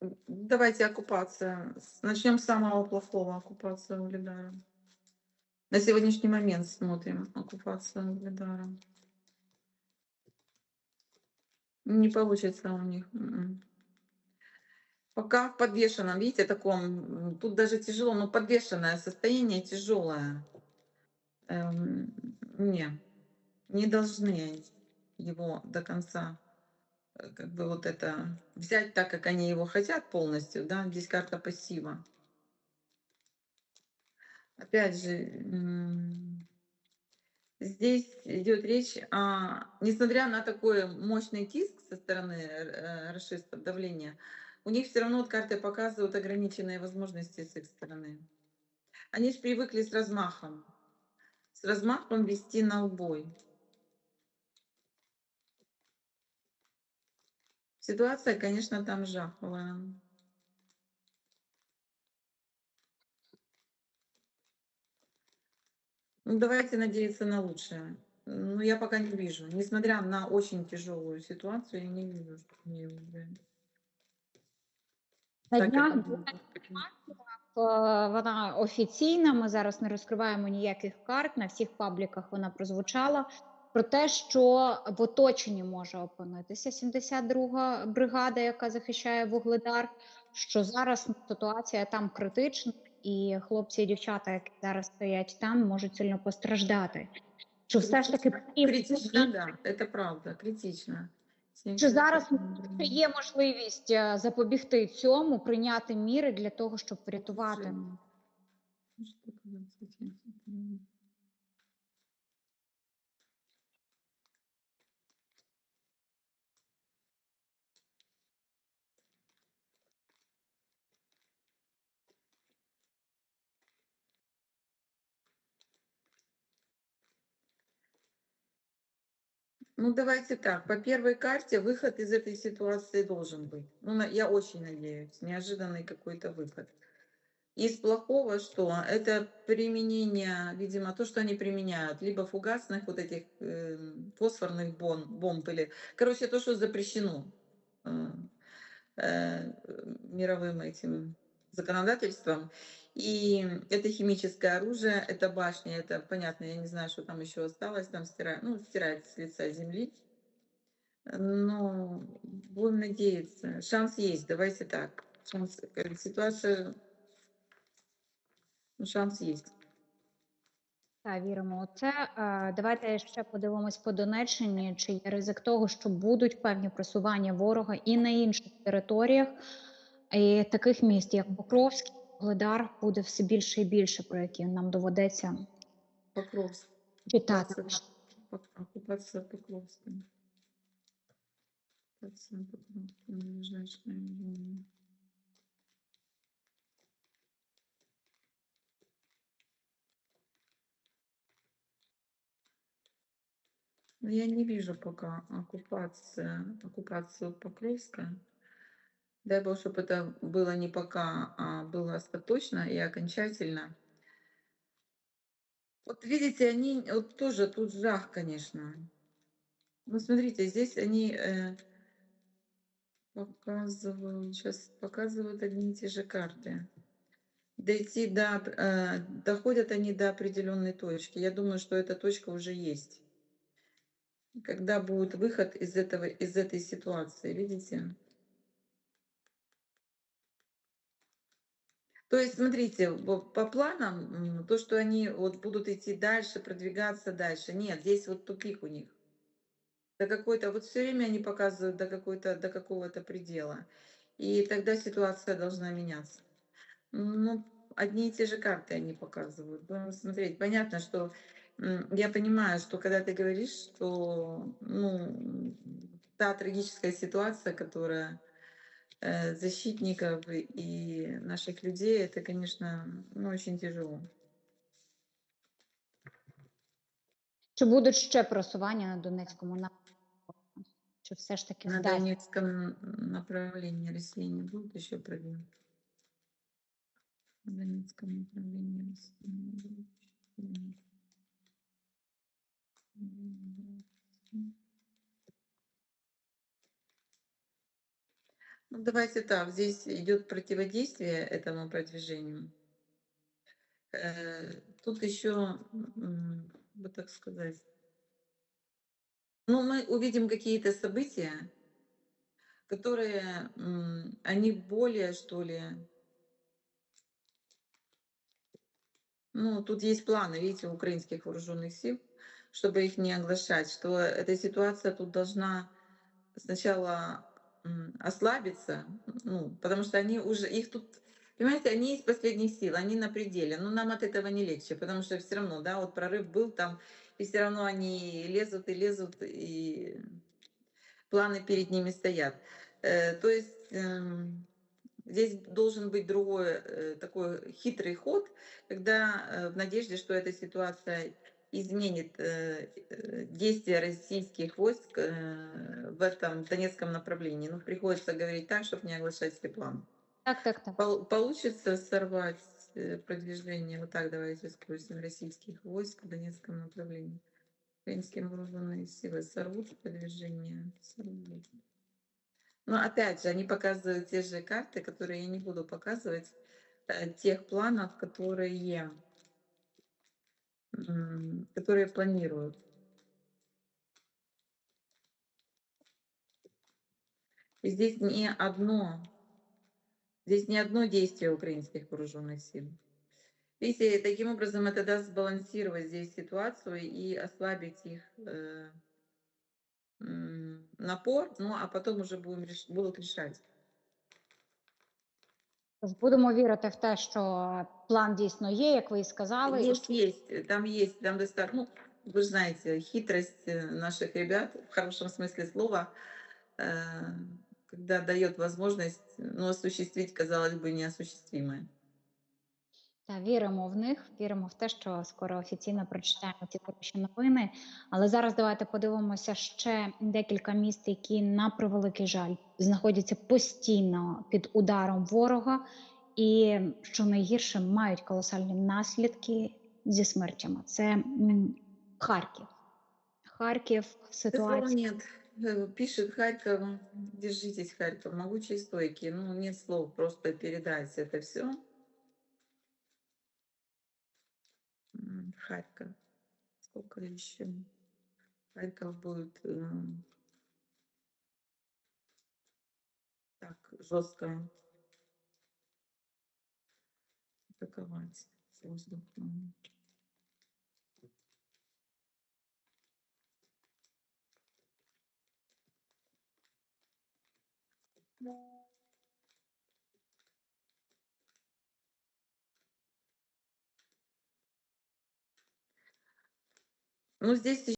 Давайте оккупация. Начнем с самого плохого. Оккупация Угледара. На сегодняшний момент смотрим оккупация Угледара. Не получится у них. м-м. Пока в подвешенном, видите, таком, тут даже тяжело, но подвешенное состояние тяжелое. Эм, не, не должны его до конца, как бы вот это взять так, как они его хотят полностью, да, здесь карта пассива. Опять же, здесь идет речь о, несмотря на такой мощный тиск со стороны э, расистов, давления, у них все равно вот карты показывают ограниченные возможности с их стороны. Они же привыкли с размахом, с размахом вести на убой. Ситуация, конечно, там жаховая. Ну, давайте надеяться на лучшее. Ну, я пока не вижу. Несмотря на очень тяжелую ситуацию, я не вижу, что уже На днях вона офіційна. Ми зараз не розкриваємо ніяких карт. На всіх пабліках вона прозвучала про те, що в оточенні може опинитися 72-га бригада, яка захищає Вугледар. Що зараз ситуація там критична, і хлопці і дівчата, які зараз стоять там, можуть сильно постраждати. Що все ж таки Критично, да, это правда, критично. Чи зараз є можливість е, запобігти цьому, прийняти міри для того, щоб врятувати? Ну давайте так. По первой карте выход из этой ситуации должен быть. Ну, я очень надеюсь. Неожиданный какой-то выход. Из плохого, что это применение, видимо, то, что они применяют, либо фугасных вот этих эм, фосфорных бомб, бомб или, короче, то, что запрещено э, э, мировым этим законодательством. И это химическое оружие, это башня, это понятно, я не знаю, что там еще осталось, там стирать, ну, стирать с лица земли. Но будем надеяться. Шанс есть, давайте так. Шанс, э, ситуация, ну, шанс есть. Та віримо у це. Е, Давайте ще подивимось по Донеччині. Чи є ризик того, що будуть певні просування ворога і на інших територіях, І таких міст, як Покровськ, Гледар, буде все більше і більше, про які нам доведеться Покровск. читати. Покровска. Но я не вижу пока оккупация, оккупацию Покровска. Дай бог, чтобы это было не пока, а было остаточно и окончательно. Вот видите, они вот тоже тут жах, конечно. Ну, смотрите, здесь они э, показывают, сейчас показывают одни и те же карты. Дойти до, э, доходят они до определенной точки. Я думаю, что эта точка уже есть. Когда будет выход из этого, из этой ситуации, видите? То есть, смотрите, по планам, то, что они вот будут идти дальше, продвигаться дальше, нет, здесь вот тупик у них. До какой-то, вот все время они показывают до какой-то, до какого-то предела. И тогда ситуация должна меняться. Ну, одни и те же карты они показывают. Будем смотреть. Понятно, что я понимаю, что когда ты говоришь, что ну, та трагическая ситуация, которая защитников и наших людей, это, конечно, ну, очень тяжело. Чи будуть ще просування на Донецькому напрямку? Чи все ж таки На вдасться? Донецком направлении России не будет еще проблем. На Донецком направлении России не будет еще проблем. М, Ну, давайте так, здесь идет противодействие этому продвижению. Э, тут еще, бы так сказать ну, мы увидим какие-то события которые, они более, что ли Ну, тут есть планы, видите, украинских вооруженных сил, чтобы их не оглашать, что эта ситуация тут должна сначала, ослабиться, ну, потому что они уже их тут, понимаете, они из последних сил, они на пределе. Но нам от этого не легче, потому что всё равно, да, вот прорыв был там, и всё равно они лезут и лезут, и планы перед ними стоят. Э, то есть, эм, здесь должен быть другой, э, такой хитрый ход, когда, э, в надежде, что эта ситуация изменит, э, э, действия российских войск, э, в этом Донецком направлении. Ну, приходится говорить так, чтоб не оглашать все планы. Так так так. Пол получится сорвать, продвижение, вот так давайте спросим, российских войск в Донецком направлении? Украинские вооруженные силы сорвут продвижение? Сорвут. Но опять же, они показывают те же карты, которые я не буду показывать, тех планов, которые которые планируют. И здесь не одно здесь не одно действие украинских вооруженных сил. Видите, таким образом это даст сбалансировать здесь ситуацию и ослабить их, э напор, ну, а потом уже будем будут решать. Тож будемо вірити в те, що план дійсно є, як ви і сказали, і Есть, есть, э, там есть, там доста ну, вы ж знаете, хитрость, э, наших ребят, в хорошем смысле слова, э, когда даёт возможность, ну, осуществить, казалось бы, неосуществимое. Та віримо в них, віримо в те, що скоро офіційно прочитаємо ці хороші новини. Але зараз давайте подивимося ще декілька міст, які, на превеликий жаль, знаходяться постійно під ударом ворога, і, що найгірше, мають колосальні наслідки зі смертями. Це, м, Харків. Харків, Слова ситуація нет. Э, пишет Харьков, держитесь, Харьков, могучие и стойкие. Ну, нет слов просто передать это всё. Харьков. Сколько ещё? Харьков будет, м так жёстко атаковать с воздуха. Ну, здесь